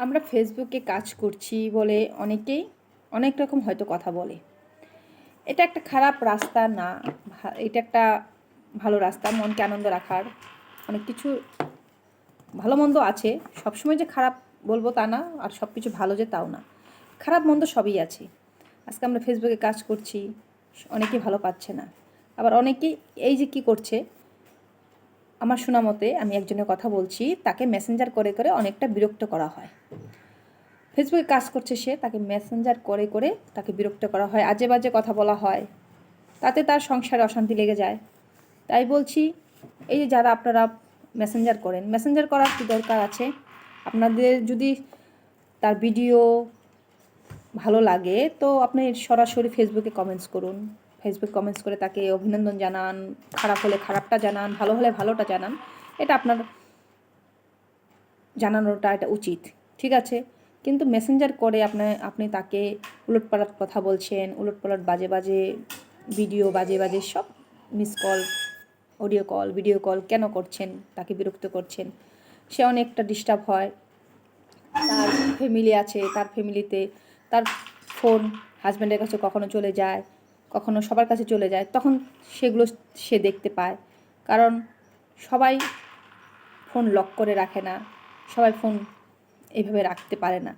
আমরা ফেসবুকে কাজ করছি বলে অনেকেই অনেক রকম হয়তো কথা বলে। এটা একটা খারাপ রাস্তা না এটা একটা ভালো রাস্তা, মনকে আনন্দ রাখার অনেক কিছু ভালো মন্দ আছে। সবসময় যে খারাপ বলব তা না, আর সব কিছু ভালো যে তাও না। খারাপ মন্দ সবই আছে। আজকে আমরা ফেসবুকে কাজ করছি, অনেকেই ভালো পাচ্ছে না। আবার অনেকেই এই যে কি করছে আমার শোনা মতে আমি একজনের কথা বলছি, তাকে মেসেঞ্জার করে করে অনেকটা বিরক্ত করা হয়। ফেসবুকে কাজ করছে সে, তাকে মেসেঞ্জার করে করে তাকে বিরক্ত করা হয়। আজে বাজে কথা বলা হয়। তাতে তার সংসারে অশান্তি লেগে যায়। তাই বলছি, এই যে যারা আপনারা মেসেঞ্জার করেন মেসেঞ্জার করার কি দরকার আছে? আপনাদের যদি তার ভিডিও ভালো লাগে, তো আপনি সরাসরি ফেসবুকে কমেন্টস করুন। ফেসবুক কমেন্টস করে তাকে অভিনন্দন জানান, খারাপ হলে খারাপটা জানান, ভালো হলে ভালোটা জানান, এটা আপনার জানানোটা এটা উচিত, ঠিক আছে? কিন্তু মেসেঞ্জার করে আপনি আপনি তাকে উলটপালট কথা বলছেন, উলটপালট বাজে বাজে ভিডিও বাজে বাজে সব miss call audio call video call কেন করছেন, তাকে বিরক্ত করছেন? সে অনেকটা ডিস্টার্ব হয়। তার ফ্যামিলি আছে, তার ফ্যামিলিতে তার ফোন হাজব্যান্ডের কাছে কখনো চলে যায়। কখনো সবার কাছে চলে যায়, তখন সেগুলো সে দেখতে পায়। কারণ সবাই ফোন লক করে রাখে না, সবাই ফোন এইভাবে রাখতে পারে না।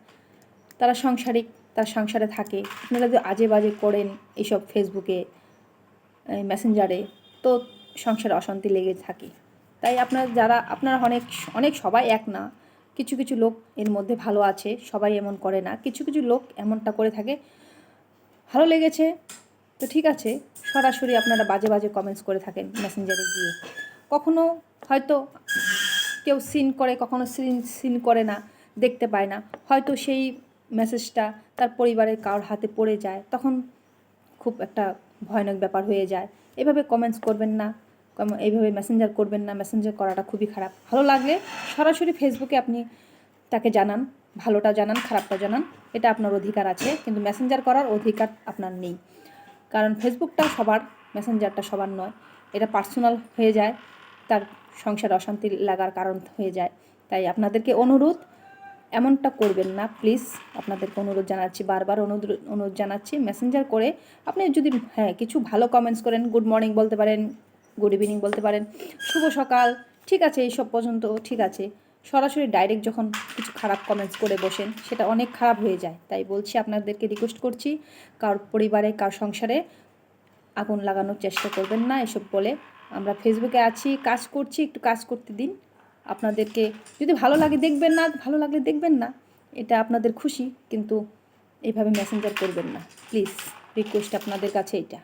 তারা সাংসারিক, তার সংসারে থাকে। আপনারা যদি আজে বাজে করেন এইসব ফেসবুকে মেসেঞ্জারে তো সংসারে অশান্তি লেগে থাকে। তাই আপনার যারা, আপনারা অনেক অনেক সবাই এক না। কিছু কিছু লোক এর মধ্যে ভালো আছে, সবাই এমন করে না। কিছু কিছু লোক এমনটা করে থাকে, ভালো লেগেছে তো ঠিক আছে, সরাসরি আপনারা বাজে বাজে কমেন্টস করে থাকেন মেসেঞ্জারে গিয়ে। কখনো হয়তো কেউ সিন করে, কখনো সিন সিন করে না, দেখতে পায় না। হয়তো সেই মেসেজটা তার পরিবারের কারোর হাতে পড়ে যায়, তখন খুব একটা ভয়ানক ব্যাপার হয়ে যায়। এভাবে কমেন্টস করবেন না এইভাবে মেসেঞ্জার করবেন না মেসেঞ্জার করাটা খুবই খারাপ। ভালো লাগলে সরাসরি ফেসবুকে আপনি তাকে জানান, ভালোটা জানান, খারাপটা জানান, এটা আপনার অধিকার আছে, কিন্তু মেসেঞ্জার করার অধিকার আপনার নেই। কারণ ফেসবুকটা সবার, মেসেঞ্জারটা সবার নয়। এটা পার্সোনাল হয়ে যায়, তার সংসার অশান্তি লাগার কারণ হয়ে যায়। তাই আপনাদেরকে অনুরোধ, এমনটা করবেন না। প্লিজ আপনাদেরকে অনুরোধ জানাচ্ছি, বারবার অনুরোধ অনুরোধ জানাচ্ছি মেসেঞ্জার করে আপনি যদি হ্যাঁ কিছু ভালো কমেন্টস করেন গুড মর্নিং বলতে পারেন গুড ইভিনিং বলতে পারেন, শুভ সকাল, ঠিক আছে, এইসব পর্যন্ত, ঠিক আছে। সরাসরি ডাইরেক্ট যখন কিছু খারাপ কমেন্টস করে বসেন, সেটা অনেক খারাপ হয়ে যায়। তাই বলছি, আপনাদেরকে রিকোয়েস্ট করছি, কার পরিবারে, কার সংসারে আগুন লাগানোর চেষ্টা করবেন না, এসব বলে। আমরা ফেসবুকে আছি, কাজ করছি, একটু কাজ করতে দিন। আপনাদেরকে যদি ভালো লাগে দেখবেন না, ভালো লাগলে দেখবেন না। এটা আপনাদের খুশি, কিন্তু এইভাবে মেসেঞ্জার করবেন না। প্লিজ রিকোয়েস্ট আপনাদের কাছে এটা।